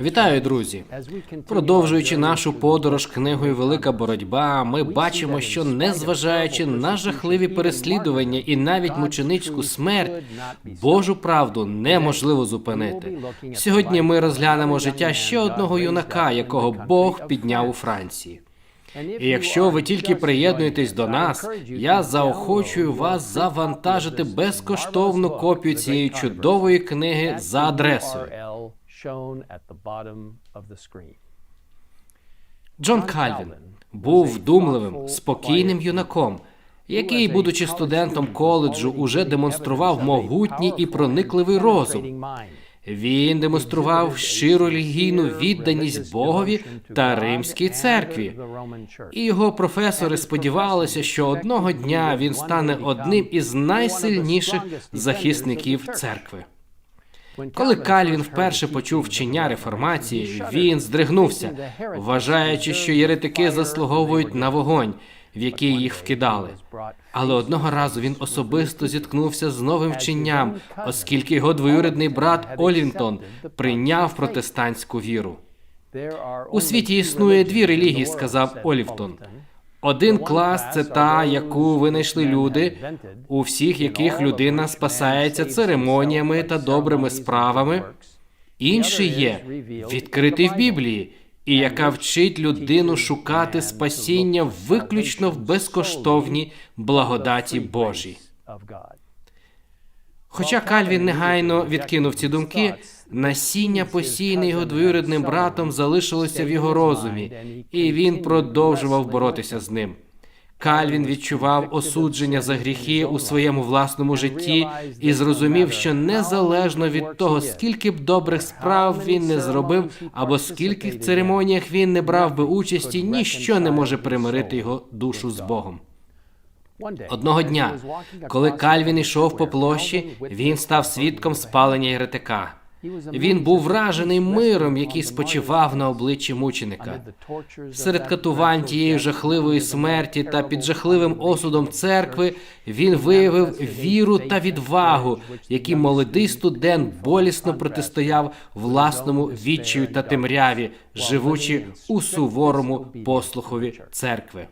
Вітаю, друзі! Продовжуючи нашу подорож книгою Велика боротьба, ми бачимо, що незважаючи на жахливі переслідування і навіть мученицьку смерть, Божу правду неможливо зупинити. Сьогодні ми розглянемо життя ще одного юнака, якого Бог підняв у Франції. І якщо ви тільки приєднуєтесь до нас, я заохочую вас завантажити безкоштовну копію цієї чудової книги за адресою. Джон Кальвін був вдумливим, спокійним юнаком, який, будучи студентом коледжу, уже демонстрував могутній і проникливий розум. Він демонстрував щиру релігійну відданість Богові та Римській церкві. І його професори сподівалися, що одного дня він стане одним із найсильніших захисників церкви. Коли Кальвін вперше почув вчення реформації, він здригнувся, вважаючи, що єретики заслуговують на вогонь, в який їх вкидали. Але одного разу він особисто зіткнувся з новим вченням, оскільки його двоюрідний брат Олінтон прийняв протестантську віру. У світі існує дві релігії, сказав Олівтон. Один клас це та, яку винайшли люди, у всіх яких людина спасається церемоніями та добрими справами. Інший є відкритий в Біблії, і яка вчить людину шукати спасіння виключно в безкоштовній благодаті Божій. Хоча Кальвін негайно відкинув ці думки, насіння посійне його двоюрідним братом залишилося в його розумі, і він продовжував боротися з ним. Кальвін відчував осудження за гріхи у своєму власному житті і зрозумів, що незалежно від того, скільки б добрих справ він не зробив, або скільки в церемоніях він не брав би участі, ніщо не може примирити його душу з Богом. Одного дня, коли Кальвін ішов по площі, він став свідком спалення єретика. Він був вражений миром, який спочивав на обличчі мученика. Серед катувань тієї жахливої смерті та під жахливим осудом церкви він виявив віру та відвагу, які молодий студент болісно протистояв власному відчаю та темряві, живучи у суворому послухові церкви.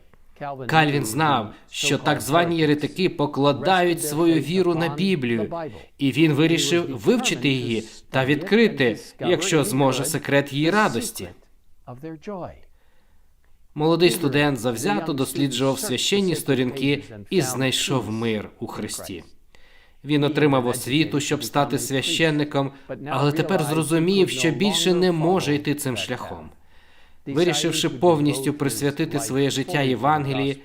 Кальвін знав, що так звані єретики покладають свою віру на Біблію, і він вирішив вивчити її та відкрити, якщо зможе секрет її радості. Молодий студент завзято досліджував священні сторінки і знайшов мир у Христі. Він отримав освіту, щоб стати священником, але тепер зрозумів, що більше не може йти цим шляхом. Вирішивши повністю присвятити своє життя Євангелії,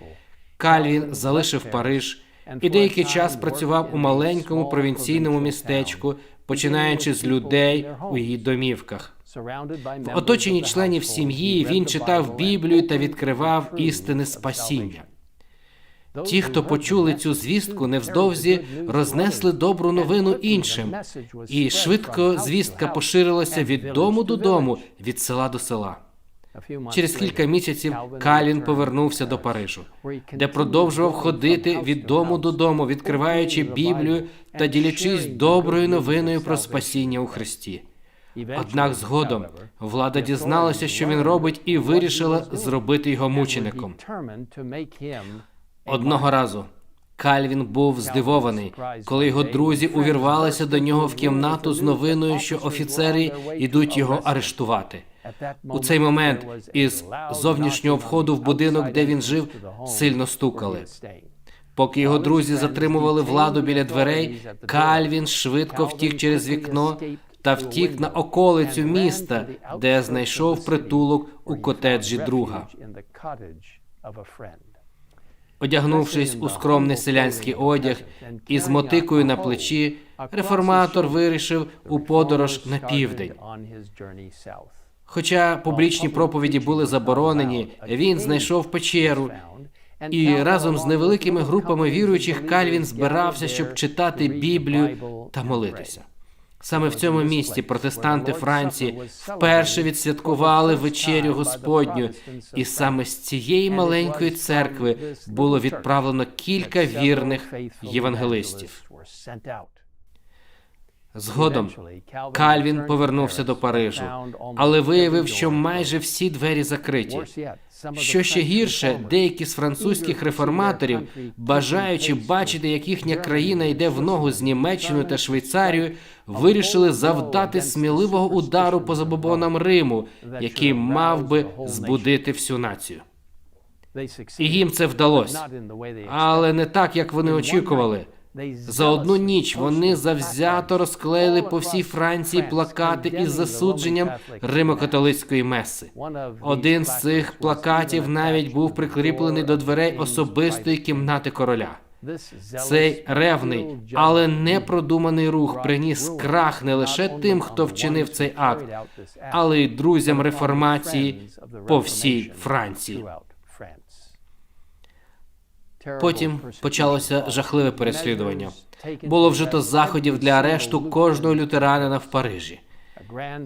Кальвін залишив Париж і деякий час працював у маленькому провінційному містечку, починаючи з людей у її домівках. В оточенні членів сім'ї він читав Біблію та відкривав істини спасіння. Ті, хто почули цю звістку, невдовзі рознесли добру новину іншим, і швидко звістка поширилася від дому до дому, від села до села. Через кілька місяців Калін повернувся до Парижу, де продовжував ходити від дому додому, відкриваючи Біблію та ділячись доброю новиною про спасіння у Христі. Однак згодом влада дізналася, що він робить, і вирішила зробити його мучеником. Одного разу Кальвін був здивований, коли його друзі увірвалися до нього в кімнату з новиною, що офіцери йдуть його арештувати. У цей момент із зовнішнього входу в будинок, де він жив, сильно стукали. Поки його друзі затримували владу біля дверей, Кальвін швидко втік через вікно та втік на околицю міста, де знайшов притулок у котеджі друга. Одягнувшись у скромний селянський одяг і з мотикою на плечі, реформатор вирішив у подорож на південь. Хоча публічні проповіді були заборонені, він знайшов печеру і разом з невеликими групами віруючих Кальвін збирався, щоб читати Біблію та молитися. Саме в цьому місті протестанти Франції вперше відсвяткували вечерю Господню, і саме з цієї маленької церкви було відправлено кілька вірних євангелистів. Згодом Кальвін повернувся до Парижу, але виявив, що майже всі двері закриті. Що ще гірше, деякі з французьких реформаторів, бажаючи бачити, як їхня країна йде в ногу з Німеччиною та Швейцарією, вирішили завдати сміливого удару по забобонам Риму, який мав би збудити всю націю. І їм це вдалося, але не так, як вони очікували. За одну ніч вони завзято розклеїли по всій Франції плакати із засудженням римокатолицької меси. Один з цих плакатів навіть був прикріплений до дверей особистої кімнати короля. Цей ревний, але непродуманий рух приніс крах не лише тим, хто вчинив цей акт, але й друзям реформації по всій Франції. Потім почалося жахливе переслідування. Було вжито заходів для арешту кожного лютеранина в Парижі.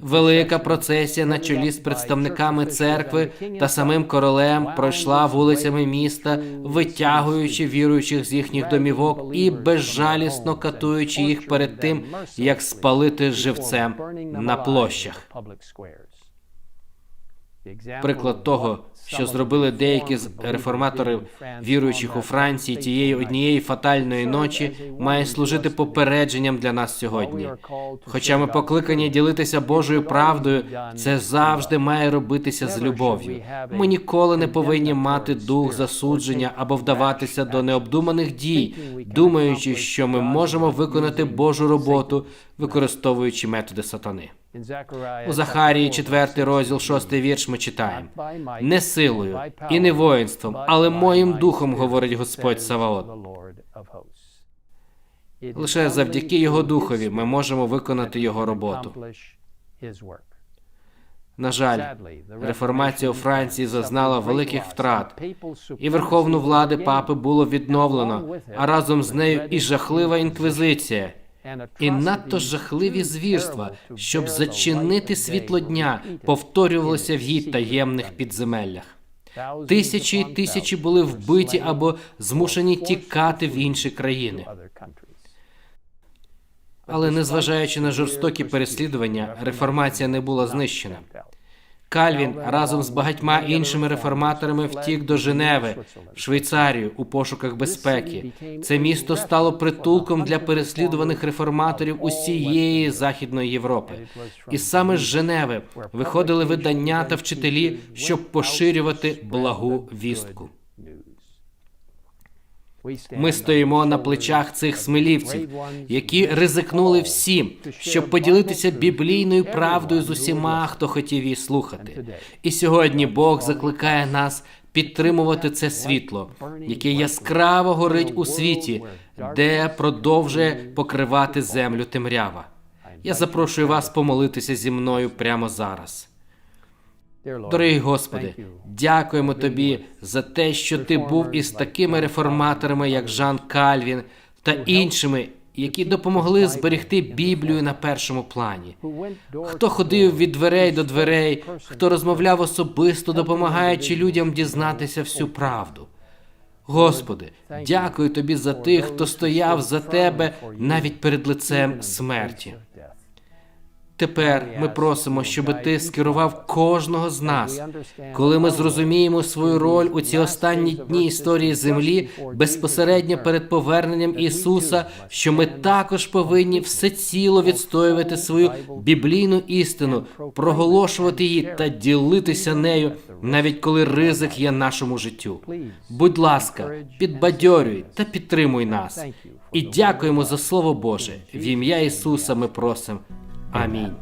Велика процесія на чолі з представниками церкви та самим королем пройшла вулицями міста, витягуючи віруючих з їхніх домівок і безжалісно катуючи їх перед тим, як спалити живцем на площах. Приклад того, що зробили деякі з реформаторів, віруючих у Франції тієї однієї фатальної ночі, має служити попередженням для нас сьогодні. Хоча ми покликані ділитися Божою правдою, це завжди має робитися з любов'ю. Ми ніколи не повинні мати дух засудження або вдаватися до необдуманих дій, думаючи, що ми можемо виконати Божу роботу, використовуючи методи сатани. У Захарії, 4 розділ, 6 вірш, ми читаємо не силою і не воїнством, але моїм духом, говорить Господь Саваот. Лише завдяки його духові ми можемо виконати його роботу. На жаль, реформація у Франції зазнала великих втрат, і верховну влади папи було відновлено, а разом з нею і жахлива інквізиція. І надто жахливі звірства, щоб зачинити світло дня, повторювалося в її таємних підземеллях. Тисячі й тисячі були вбиті або змушені тікати в інші країни. Але незважаючи на жорстокі переслідування, реформація не була знищена. Кальвін разом з багатьма іншими реформаторами втік до Женеви, в Швейцарію у пошуках безпеки. Це місто стало притулком для переслідуваних реформаторів усієї західної Європи. І саме з Женеви виходили видання та вчителі, щоб поширювати благу вістку. Ми стоїмо на плечах цих смелівців, які ризикнули всім, щоб поділитися біблійною правдою з усіма, хто хотів її слухати. І сьогодні Бог закликає нас підтримувати це світло, яке яскраво горить у світі, де продовжує покривати землю темрява. Я запрошую вас помолитися зі мною прямо зараз. Дорогий Господи, дякуємо Тобі за те, що Ти був із такими реформаторами, як Жан Кальвін та іншими, які допомогли зберегти Біблію на першому плані. Хто ходив від дверей до дверей, хто розмовляв особисто, допомагаючи людям дізнатися всю правду. Господи, дякую Тобі за тих, хто стояв за Тебе навіть перед лицем смерті. Тепер ми просимо, щоб ти скерував кожного з нас, коли ми зрозуміємо свою роль у ці останні дні історії землі безпосередньо перед поверненням Ісуса, що ми також повинні всеціло відстоювати свою біблійну істину, проголошувати її та ділитися нею, навіть коли ризик є нашому життю. Будь ласка, підбадьорюй та підтримуй нас. І дякуємо за Слово Боже. В ім'я Ісуса ми просимо. I mean,